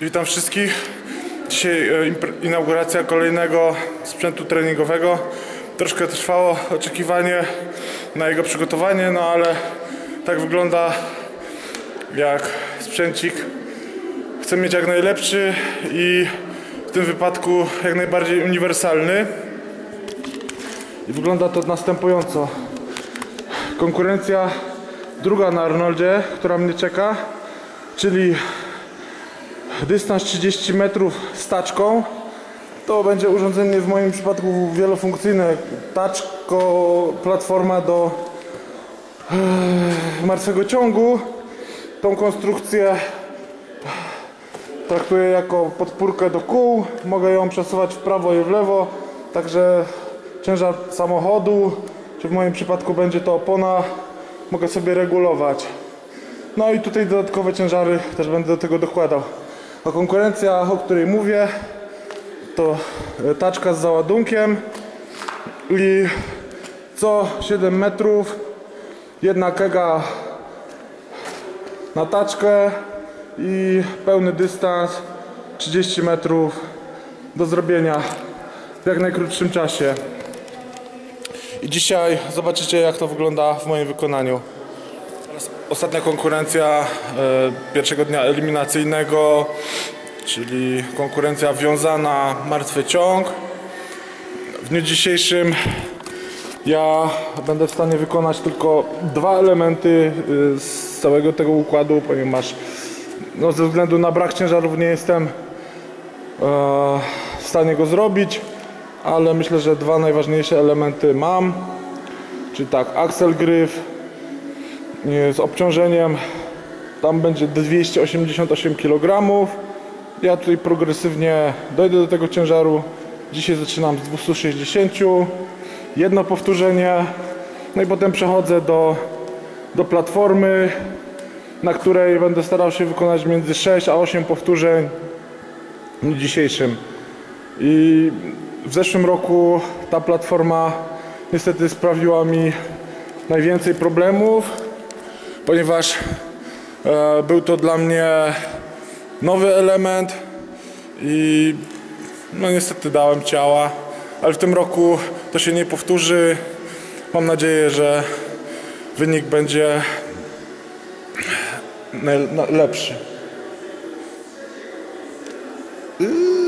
Witam wszystkich. Dzisiaj e, inauguracja kolejnego sprzętu treningowego. Troszkę trwało oczekiwanie na jego przygotowanie, no ale tak wygląda jak sprzęcik. Chcę mieć jak najlepszy i w tym wypadku jak najbardziej uniwersalny. I wygląda to następująco. Konkurencja druga na Arnoldzie, która mnie czeka, czyli dystans 30 metrów z taczką. To będzie urządzenie w moim przypadku wielofunkcyjne. Taczko, platforma do e, martwego ciągu. Tą konstrukcję traktuję jako podpórkę do kół. Mogę ją przesuwać w prawo i w lewo. Także ciężar samochodu, czy w moim przypadku będzie to opona, mogę sobie regulować. No i tutaj dodatkowe ciężary też będę do tego dokładał. A konkurencja, o której mówię, to e, taczka z załadunkiem i co 7 metrów jedna kega na taczkę i pełny dystans 30 metrów do zrobienia w jak najkrótszym czasie. I dzisiaj zobaczycie jak to wygląda w moim wykonaniu. Ostatnia konkurencja e, pierwszego dnia eliminacyjnego, czyli konkurencja wiązana, martwy ciąg. W dniu dzisiejszym ja będę w stanie wykonać tylko dwa elementy y, z całego tego układu, ponieważ no, ze względu na brak ciężarów nie jestem e, w stanie go zrobić, ale myślę, że dwa najważniejsze elementy mam, czyli tak, axel gryf z obciążeniem, tam będzie 288 kg. Ja tutaj progresywnie dojdę do tego ciężaru. Dzisiaj zaczynam z 260, jedno powtórzenie, no i potem przechodzę do, do platformy, na której będę starał się wykonać między 6 a 8 powtórzeń w dzisiejszym. I w zeszłym roku ta platforma niestety sprawiła mi najwięcej problemów, ponieważ e, był to dla mnie nowy element i no niestety dałem ciała, ale w tym roku to się nie powtórzy. Mam nadzieję, że wynik będzie na- lepszy. Yy.